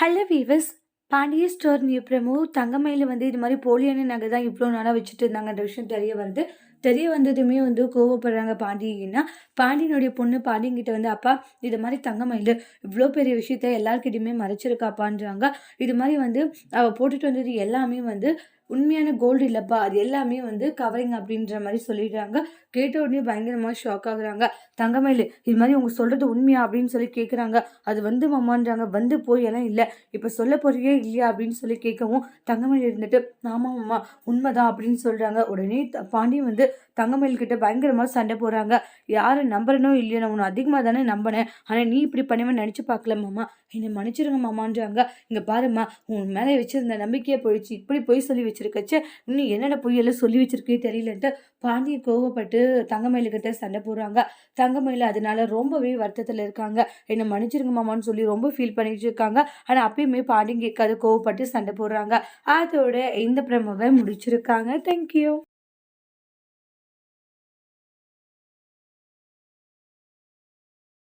Hello viewers Pandiya store new promo Thangamayil வந்து இது மாதிரி போலியான நகை தான் இவ்வளோ நாளாக வச்சுட்டு இருந்தாங்கன்ற விஷயம் தெரிய வருது. தெரிய வந்ததுமே வந்து கோவப்படுறாங்க பாண்டியன்னா பாண்டியனுடைய பொண்ணு பாண்டியங்கிட்ட வந்து அப்பா இது மாதிரி தங்கமயில் இவ்வளோ பெரிய விஷயத்த எல்லாருக்கிட்டையுமே மறைச்சிருக்காப்பான்றாங்க. இது மாதிரி வந்து அவள் போட்டுட்டு வந்தது எல்லாமே வந்து உண்மையான கோல்டு இல்லைப்பா. அது எல்லாமே வந்து கவரிங் அப்படின்ற மாதிரி சொல்லிடுறாங்க. கேட்ட உடனே பயங்கரமாக ஷாக் ஆகுறாங்க. தங்கமயில் இது மாதிரி உங்க சொல்கிறது உண்மையா? அப்படின்னு சொல்லி கேட்குறாங்க அது வந்து மாமான்றாங்க. வந்து போய் எல்லாம் இல்லை. இப்போ சொல்ல போறியே இல்லையா? அப்படின்னு சொல்லி கேட்கவும் தங்கமயில் இருந்துட்டு ஆமாம் மாமா. உண்மைதான். அப்படின்னு சொல்கிறாங்க உடனே த- பாண்டியன் வந்து தங்கமயில் கிட்ட பயங்கரமாக சண்டை போடுறாங்க. யாரை நம்புறனோ இல்லையோ நான் உன்னை அதிகமாக தானே நம்பினேன். ஆனால் நீ இப்படி பண்ணுவேன் நினச்சி பார்க்கல மாமா. என்னை மன்னிச்சிருங்க மாமான்றாங்க. இங்கே பாரும்மா உன் மேலே வச்சிருந்த நம்பிக்கையே போயிடுச்சு. இப்படி பொய் சொல்லி வச்சிருக்கச்சு இன்னும் என்னென்ன பொய்யெல்லாம் சொல்லி வச்சிருக்கே தெரியலன்ட்டு பாண்டிய கோவப்பட்டு தங்கமயிலுக்கிட்ட சண்டை போடுறாங்க. தங்கமயில் அதனால ரொம்பவே வருத்தத்தில் இருக்காங்க. என்னை மன்னிச்சிருங்க மாமான்னு சொல்லி ரொம்ப ஃபீல் பண்ணிட்டு இருக்காங்க. ஆனால் அப்பயுமே பாண்டியன் கேட்காது கோவப்பட்டு சண்டை போடுறாங்க. அதோட இந்த பிரமவை முடிச்சிருக்காங்க. தேங்க்யூ